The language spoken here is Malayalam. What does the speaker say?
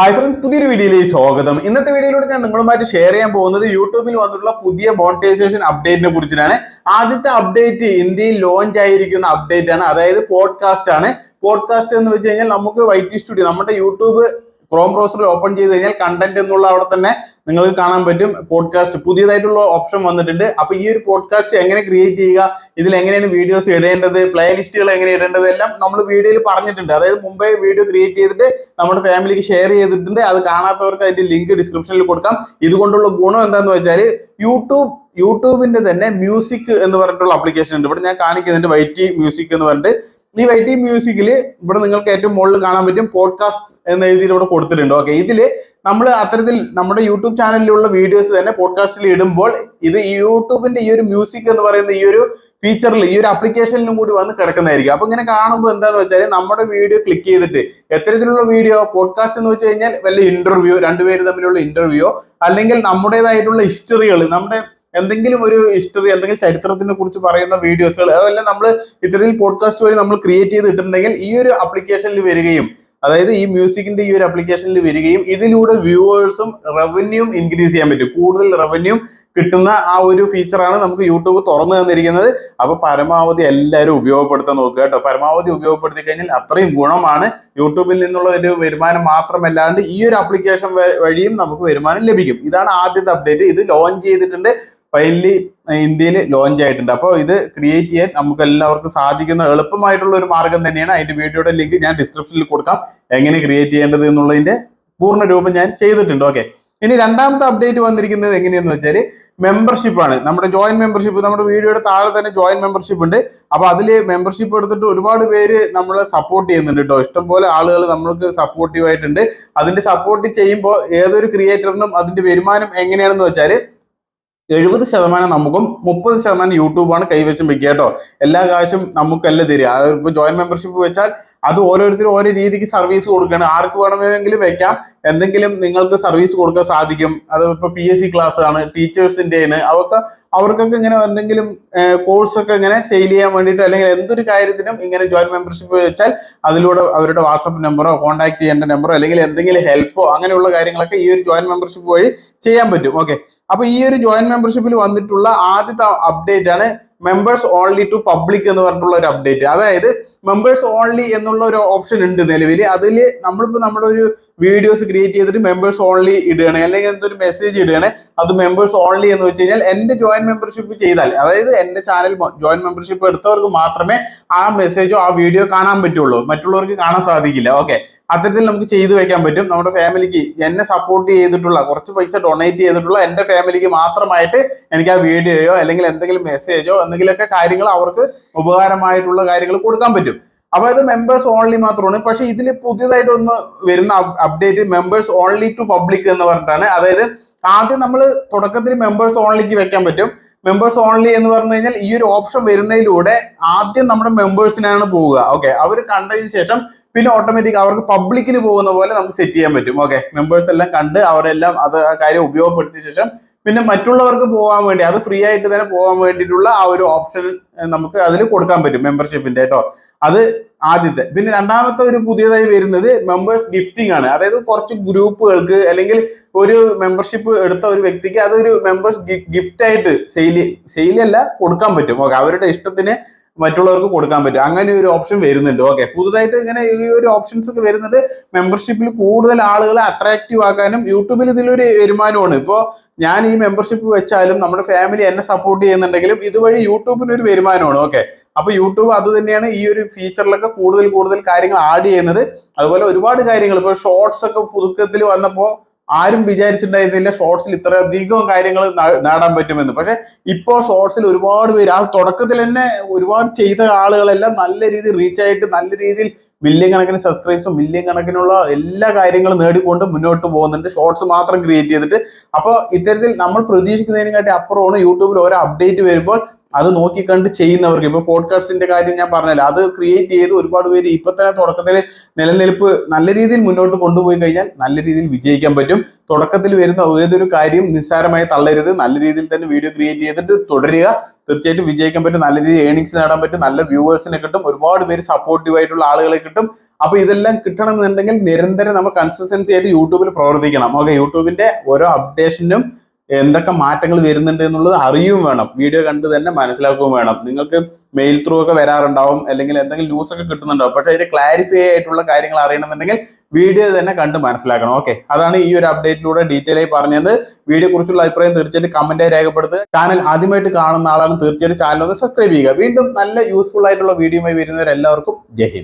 ഹായ് ഫ്രണ്ട്സ് പുതിയൊരു വീഡിയോയിലേക്ക് സ്വാഗതം. ഇന്നത്തെ വീഡിയോയിലൂടെ ഞാൻ നിങ്ങളുമായിട്ട് ഷെയർ ചെയ്യാൻ പോകുന്നത് യൂട്യൂബിൽ വന്നിട്ടുള്ള പുതിയ മോണിറ്റൈസേഷൻ അപ്ഡേറ്റിനെ കുറിച്ചിട്ടാണ്. ആദ്യത്തെ അപ്ഡേറ്റ് ഇന്ത്യയിൽ ലോഞ്ച് ആയിരിക്കുന്ന അപ്ഡേറ്റ് ആണ്. അതായത് പോഡ്കാസ്റ്റ് ആണ്. പോഡ്കാസ്റ്റ് എന്ന് വെച്ച് കഴിഞ്ഞാൽ നമുക്ക് വൈറ്റി സ്റ്റുഡിയോ നമ്മുടെ യൂട്യൂബ് ക്രോം ബ്രൗസർ ഓപ്പൺ ചെയ്ത് കഴിഞ്ഞാൽ കണ്ടന്റ് എന്നുള്ള അവിടെ തന്നെ നിങ്ങൾക്ക് കാണാൻ പറ്റും. പോഡ്കാസ്റ്റ് പുതിയതായിട്ടുള്ള ഓപ്ഷൻ വന്നിട്ടുണ്ട്. അപ്പൊ ഈ ഒരു പോഡ്കാസ്റ്റ് എങ്ങനെ ക്രിയേറ്റ് ചെയ്യുക ഇതിൽ എങ്ങനെയാണ് വീഡിയോസ് ഇടേണ്ടത് പ്ലേ ലിസ്റ്റുകൾ എങ്ങനെ ഇടേണ്ടത് എല്ലാം നമ്മൾ വീഡിയോയിൽ പറഞ്ഞിട്ടുണ്ട്. അതായത് മുമ്പേ വീഡിയോ ക്രിയേറ്റ് ചെയ്തിട്ട് നമ്മുടെ ഫാമിലിക്ക് ഷെയർ ചെയ്തിട്ടുണ്ട്. അത് കാണാത്തവർക്ക് അതിന്റെ ലിങ്ക് ഡിസ്ക്രിപ്ഷനിൽ കൊടുക്കാം. ഇതുകൊണ്ടുള്ള ഗുണം എന്താന്ന് വെച്ചാൽ യൂട്യൂബ് യൂട്യൂബിന്റെ തന്നെ മ്യൂസിക് എന്ന് പറഞ്ഞിട്ടുള്ള അപ്ലിക്കേഷൻ ഉണ്ട്. ഇവിടെ ഞാൻ കാണിക്കുന്നുണ്ട് വൈറ്റി മ്യൂസിക് എന്ന് പറഞ്ഞിട്ട്. ഈ വൈ ടി മ്യൂസിക്കിൽ ഇവിടെ നിങ്ങൾക്ക് ഏറ്റവും മുകളിൽ കാണാൻ പറ്റും പോഡ്കാസ്റ്റ് എന്ന് എഴുതിയിട്ട് ഇവിടെ കൊടുത്തിട്ടുണ്ട്. ഓക്കെ ഇതിൽ നമ്മൾ അത്തരത്തിൽ നമ്മുടെ യൂട്യൂബ് ചാനലിലുള്ള വീഡിയോസ് തന്നെ പോഡ്കാസ്റ്റിൽ ഇടുമ്പോൾ ഇത് ഈ യൂട്യൂബിന്റെ ഈ ഒരു മ്യൂസിക് എന്ന് പറയുന്ന ഈ ഒരു ഫീച്ചറിൽ ഈ ഒരു അപ്ലിക്കേഷനിലും കൂടി വന്ന് കിടക്കുന്നതായിരിക്കും. അപ്പൊ ഇങ്ങനെ കാണുമ്പോൾ എന്താന്ന് വെച്ചാൽ നമ്മുടെ വീഡിയോ ക്ലിക്ക് ചെയ്തിട്ട് എത്തരത്തിലുള്ള വീഡിയോ പോഡ്കാസ്റ്റ് എന്ന് വെച്ച് കഴിഞ്ഞാൽ വല്ല ഇന്റർവ്യൂ രണ്ടുപേര് തമ്മിലുള്ള ഇന്റർവ്യൂ അല്ലെങ്കിൽ നമ്മുടേതായിട്ടുള്ള ഹിസ്റ്ററികൾ നമ്മുടെ എന്തെങ്കിലും ഒരു ഹിസ്റ്ററി എന്തെങ്കിലും ചരിത്രത്തിനെ കുറിച്ച് പറയുന്ന വീഡിയോസുകൾ അതെല്ലാം നമ്മൾ ഇത്തരത്തിൽ പോഡ്കാസ്റ്റ് വഴി നമ്മൾ ക്രിയേറ്റ് ചെയ്തിട്ടുണ്ടെങ്കിൽ ഈ ഒരു അപ്ലിക്കേഷനിൽ വരികയും അതായത് ഈ മ്യൂസിക്കിന്റെ ഈ ഒരു അപ്ലിക്കേഷനിൽ വരികയും ഇതിലൂടെ വ്യൂവേഴ്സും റവന്യൂം ഇൻക്രീസ് ചെയ്യാൻ പറ്റും. കൂടുതൽ റവന്യൂ കിട്ടുന്ന ആ ഒരു ഫീച്ചറാണ് നമുക്ക് യൂട്യൂബ് തുറന്നു തന്നിരിക്കുന്നത്. അപ്പൊ പരമാവധി എല്ലാവരും ഉപയോഗപ്പെടുത്താൻ നോക്കുക കേട്ടോ. പരമാവധി ഉപയോഗപ്പെടുത്തി കഴിഞ്ഞാൽ അത്രയും ഗുണമാണ്. യൂട്യൂബിൽ നിന്നുള്ള ഒരു വരുമാനം മാത്രമല്ലാണ്ട് ഈ ഒരു ആപ്ലിക്കേഷൻ വഴിയും നമുക്ക് വരുമാനം ലഭിക്കും. ഇതാണ് ആദ്യത്തെ അപ്ഡേറ്റ് ഇത് ലോഞ്ച് ചെയ്തിട്ടുണ്ട്. ഫൈനലി ഇന്ത്യയിൽ ലോഞ്ച് ആയിട്ടുണ്ട്. അപ്പോൾ ഇത് ക്രിയേറ്റ് ചെയ്യാൻ നമുക്ക് എല്ലാവർക്കും സാധിക്കുന്ന എളുപ്പമായിട്ടുള്ള ഒരു മാർഗം തന്നെയാണ്. അതിന്റെ വീഡിയോയുടെ ലിങ്ക് ഞാൻ ഡിസ്ക്രിപ്ഷനിൽ കൊടുക്കാം. എങ്ങനെ ക്രിയേറ്റ് ചെയ്യേണ്ടത് എന്നുള്ളതിന്റെ പൂർണ രൂപം ഞാൻ ചെയ്തിട്ടുണ്ട്. ഓക്കെ ഇനി രണ്ടാമത്തെ അപ്ഡേറ്റ് വന്നിരിക്കുന്നത് എങ്ങനെയെന്ന് വെച്ചാൽ മെമ്പർഷിപ്പ് ആണ്. നമ്മുടെ ജോയിൻ മെമ്പർഷിപ്പ് നമ്മുടെ വീഡിയോയുടെ താഴെ തന്നെ ജോയിൻ മെമ്പർഷിപ്പ് ഉണ്ട്. അപ്പൊ അതിൽ മെമ്പർഷിപ്പ് എടുത്തിട്ട് ഒരുപാട് പേര് നമ്മളെ സപ്പോർട്ട് ചെയ്യുന്നുണ്ട് കേട്ടോ ഇഷ്ടംപോലെ ആളുകൾ നമ്മൾക്ക് സപ്പോർട്ടീവ് ആയിട്ടുണ്ട്. അതിന്റെ സപ്പോർട്ട് ചെയ്യുമ്പോൾ ഏതൊരു ക്രിയേറ്ററിനും അതിന്റെ വരുമാനം എങ്ങനെയാണെന്ന് വെച്ചാൽ എഴുപത് ശതമാനം നമുക്കും മുപ്പത് ശതമാനം യൂട്യൂബാണ് കൈവശം വെക്കുക കേട്ടോ എല്ലാ കാശും നമുക്കല്ല തരിക. ഇപ്പൊ ജോയിൻ മെമ്പർഷിപ്പ് വെച്ചാൽ അത് ഓരോരുത്തരും ഓരോ രീതിക്ക് സർവീസ് കൊടുക്കുകയാണ് ആർക്ക് വേണമെങ്കിലും വെക്കാം. എന്തെങ്കിലും നിങ്ങൾക്ക് സർവീസ് കൊടുക്കാൻ സാധിക്കും. അത് ഇപ്പൊ പി എസ് സി ക്ലാസ് ആണ് ടീച്ചേഴ്സിന്റെ ആണ് അവർക്ക് അവർക്കൊക്കെ ഇങ്ങനെ എന്തെങ്കിലും കോഴ്സൊക്കെ ഇങ്ങനെ സെയിൽ ചെയ്യാൻ വേണ്ടിയിട്ട് അല്ലെങ്കിൽ എന്തൊരു കാര്യത്തിനും ഇങ്ങനെ ജോയിൻ മെമ്പർഷിപ്പ് വെച്ചാൽ അതിലൂടെ അവരുടെ വാട്സപ്പ് നമ്പറോ കോൺടാക്ട് ചെയ്യേണ്ട നമ്പറോ അല്ലെങ്കിൽ എന്തെങ്കിലും ഹെൽപ്പോ അങ്ങനെയുള്ള കാര്യങ്ങളൊക്കെ ഈ ഒരു ജോയിൻ മെമ്പർഷിപ്പ് വഴി ചെയ്യാൻ പറ്റും. ഓക്കെ അപ്പൊ ഈ ഒരു ജോയിൻ മെമ്പർഷിപ്പിൽ വന്നിട്ടുള്ള ആദ്യത്തെ അപ്ഡേറ്റ് ആണ് മെമ്പേഴ്സ് ഓൺലി ടു പബ്ലിക് എന്ന് പറഞ്ഞിട്ടുള്ള ഒരു അപ്ഡേറ്റ് അതായത് മെമ്പേഴ്സ് ഓൺലി എന്നുള്ള ഒരു ഓപ്ഷൻ ഉണ്ട് നിലവിൽ അതിൽ നമ്മളിപ്പോൾ നമ്മുടെ ഒരു വീഡിയോസ് ക്രിയേറ്റ് ചെയ്തിട്ട് മെമ്പേഴ്സ് ഓൺലി ഇടുകയാണ്. അല്ലെങ്കിൽ എന്തൊരു മെസ്സേജ് ഇടുകയാണ്. അത് മെമ്പേഴ്സ് ഓൺലി എന്ന് വെച്ച് കഴിഞ്ഞാൽ എന്റെ ജോയിൻ മെമ്പർഷിപ്പ് ചെയ്താൽ അതായത് എന്റെ ചാനൽ ജോയിൻ മെമ്പർഷിപ്പ് എടുത്തവർക്ക് മാത്രമേ ആ മെസ്സേജോ ആ വീഡിയോ കാണാൻ പറ്റുള്ളൂ. മറ്റുള്ളവർക്ക് കാണാൻ സാധിക്കില്ല. ഓക്കെ അത്തരത്തിൽ നമുക്ക് ചെയ്തു വെക്കാൻ പറ്റും. നമ്മുടെ ഫാമിലിക്ക് എന്നെ സപ്പോർട്ട് ചെയ്തിട്ടുള്ള കുറച്ച് പൈസ ഡൊണേറ്റ് ചെയ്തിട്ടുള്ള എന്റെ ഫാമിലിക്ക് മാത്രമായിട്ട് എനിക്ക് ആ വീഡിയോയോ അല്ലെങ്കിൽ എന്തെങ്കിലും മെസ്സേജോ എന്തെങ്കിലുമൊക്കെ കാര്യങ്ങൾ അവർക്ക് ഉപകാരമായിട്ടുള്ള കാര്യങ്ങൾ കൊടുക്കാൻ പറ്റും. അപ്പൊ ഇത് മെമ്പേഴ്സ് ഓൺലി മാത്രമാണ്. പക്ഷെ ഇതിൽ പുതിയതായിട്ട് ഒന്ന് വരുന്ന update members only to public എന്ന് പറഞ്ഞിട്ടാണ്. അതായത് ആദ്യം നമ്മൾ തുടക്കത്തിൽ മെമ്പേഴ്സ് ഓൺലിക്ക് വെക്കാൻ പറ്റും. മെമ്പേഴ്സ് ഓൺലി എന്ന് പറഞ്ഞു കഴിഞ്ഞാൽ ഈ ഒരു ഓപ്ഷൻ വരുന്നതിലൂടെ ആദ്യം നമ്മുടെ മെമ്പേഴ്സിനാണ് പോവുക. ഓക്കെ അവർ കണ്ടതിന് ശേഷം പിന്നെ ഓട്ടോമാറ്റിക് അവർക്ക് പബ്ലിക്കിന് പോകുന്ന പോലെ നമുക്ക് സെറ്റ് ചെയ്യാൻ പറ്റും. ഓക്കെ മെമ്പേഴ്സ് എല്ലാം കണ്ട് അവരെല്ലാം അത് കാര്യം ഉപയോഗപ്പെടുത്തിയ ശേഷം പിന്നെ മറ്റുള്ളവർക്ക് പോകാൻ വേണ്ടി അത് ഫ്രീ ആയിട്ട് തന്നെ പോകാൻ വേണ്ടിയിട്ടുള്ള ആ ഒരു ഓപ്ഷൻ നമുക്ക് അതിൽ കൊടുക്കാൻ പറ്റും മെമ്പർഷിപ്പിന്റെ കേട്ടോ അത് ആദ്യത്തെ. പിന്നെ രണ്ടാമത്തെ ഒരു പുതിയതായി വരുന്നത് മെമ്പേഴ്സ് ഗിഫ്റ്റിംഗ് ആണ്. അതായത് കുറച്ച് ഗ്രൂപ്പുകൾക്ക് അല്ലെങ്കിൽ ഒരു മെമ്പർഷിപ്പ് എടുത്ത ഒരു വ്യക്തിക്ക് അതൊരു മെമ്പേഴ്സ് ഗിഫ്റ്റ് ആയിട്ട് സെയിൽ സെയിലല്ല കൊടുക്കാൻ പറ്റും. അവരുടെ ഇഷ്ടത്തിന് മറ്റുള്ളവർക്ക് കൊടുക്കാൻ പറ്റും. അങ്ങനെ ഒരു ഓപ്ഷൻ വരുന്നുണ്ട്. ഓക്കെ പുതുതായിട്ട് ഇങ്ങനെ ഈ ഒരു ഓപ്ഷൻസ് ഒക്കെ വരുന്നത് മെമ്പർഷിപ്പിൽ കൂടുതൽ ആളുകളെ അട്രാക്റ്റീവ് ആക്കാനും യൂട്യൂബിൽ ഇതിലൊരു വരുമാനമാണ് ഇപ്പോൾ ഞാൻ ഈ മെമ്പർഷിപ്പ് വെച്ചാലും നമ്മുടെ ഫാമിലി എന്നെ സപ്പോർട്ട് ചെയ്യുന്നുണ്ടെങ്കിലും ഇതുവഴി യൂട്യൂബിന് ഒരു വരുമാനമാണ്. ഓക്കെ അപ്പൊ യൂട്യൂബ് അത് തന്നെയാണ് ഈ ഒരു ഫീച്ചറിലൊക്കെ കൂടുതൽ കൂടുതൽ കാര്യങ്ങൾ ആഡ് ചെയ്യുന്നത്. അതുപോലെ ഒരുപാട് കാര്യങ്ങൾ. ഇപ്പോൾ ഷോർട്സ് ഒക്കെ പുതുക്കത്തിൽ വന്നപ്പോൾ ആരും വിചാരിച്ചിട്ടുണ്ടായിരുന്നില്ല ഷോർട്സിൽ ഇത്രയധികം കാര്യങ്ങൾ നേടാൻ പറ്റുമെന്ന്. പക്ഷെ ഇപ്പോൾ ഷോർട്സിൽ ഒരുപാട് പേര് ആ തുടക്കത്തിൽ തന്നെ ഒരുപാട് ചെയ്ത ആളുകളെല്ലാം നല്ല രീതിയിൽ റീച്ച് ആയിട്ട് നല്ല രീതിയിൽ മില്യൺ കണക്കിന് സബ്സ്ക്രൈബ്സും മില്യൺ കണക്കിനുള്ള എല്ലാ കാര്യങ്ങളും നേടിക്കൊണ്ട് മുന്നോട്ട് പോകുന്നുണ്ട്. ഷോർട്സ് മാത്രം ക്രിയേറ്റ് ചെയ്തിട്ട്. അപ്പോൾ ഇത്തരത്തിൽ നമ്മൾ പ്രതീക്ഷിക്കുന്നതിനെക്കാട്ടി അപ്പുറമാണ് യൂട്യൂബിൽ ഓരോ അപ്ഡേറ്റ് വരുമ്പോൾ അത് നോക്കിക്കണ്ട് ചെയ്യുന്നവർക്ക്. ഇപ്പൊ പോഡ്കാസ്റ്റിന്റെ കാര്യം ഞാൻ പറഞ്ഞല്ലോ. അത് ക്രിയേറ്റ് ചെയ്ത് ഒരുപാട് പേര് ഇപ്പൊ തന്നെ തുടക്കത്തിൽ നിലനിൽപ്പ് നല്ല രീതിയിൽ മുന്നോട്ട് കൊണ്ടുപോയി കഴിഞ്ഞാൽ നല്ല രീതിയിൽ വിജയിക്കാൻ പറ്റും. തുടക്കത്തിൽ വരുന്ന ഏതൊരു കാര്യം നിസ്സാരമായി തള്ളരുത്. നല്ല രീതിയിൽ തന്നെ വീഡിയോ ക്രിയേറ്റ് ചെയ്തിട്ട് തുടരുക. തീർച്ചയായിട്ടും വിജയിക്കാൻ പറ്റും നല്ല രീതിയിൽ ഏണിങ്സ് നേടാൻ പറ്റും നല്ല വ്യൂവേഴ്സിനെ കിട്ടും ഒരുപാട് പേര് സപ്പോർട്ടീവ് ആയിട്ടുള്ള ആളുകളെ കിട്ടും. അപ്പൊ ഇതെല്ലാം കിട്ടണമെന്നുണ്ടെങ്കിൽ നിരന്തരം നമ്മൾ കൺസിസ്റ്റൻസി ആയിട്ട് യൂട്യൂബിൽ പ്രവർത്തിക്കണം. ഓക്കെ യൂട്യൂബിന്റെ ഓരോ അപ്ഡേഷനും എന്തൊക്കെ മാറ്റങ്ങൾ വരുന്നുണ്ട് എന്നുള്ളത് അറിയും വേണം. വീഡിയോ കണ്ട് തന്നെ മനസ്സിലാക്കുകയും വേണം. നിങ്ങൾക്ക് മെയിൽ ത്രൂ ഒക്കെ വരാറുണ്ടാവും അല്ലെങ്കിൽ എന്തെങ്കിലും ന്യൂസ് ഒക്കെ കിട്ടുന്നുണ്ടാവും. പക്ഷെ അതിന്റെ ക്ലാരിഫൈ ആയിട്ടുള്ള കാര്യങ്ങൾ അറിയണമെന്നുണ്ടെങ്കിൽ വീഡിയോ തന്നെ കണ്ട് മനസ്സിലാക്കണം. ഓക്കെ അതാണ് ഈ ഒരു അപ്ഡേറ്റിലൂടെ ഡീറ്റെയിൽ ആയി പറഞ്ഞത്. വീഡിയോ കുറിച്ചുള്ള അഭിപ്രായം തീർച്ചയായിട്ടും കമന്റായി രേഖപ്പെടുത്തുക. ചാനൽ ആദ്യമായിട്ട് കാണുന്ന ആളാണ് തീർച്ചയായിട്ടും ചാനൽ ഒന്ന് സബ്സ്ക്രൈബ് ചെയ്യുക. വീണ്ടും നല്ല യൂസ്ഫുൾ ആയിട്ടുള്ള വീഡിയോയുമായി വരുന്നവരെല്ലാവർക്കും ജയ്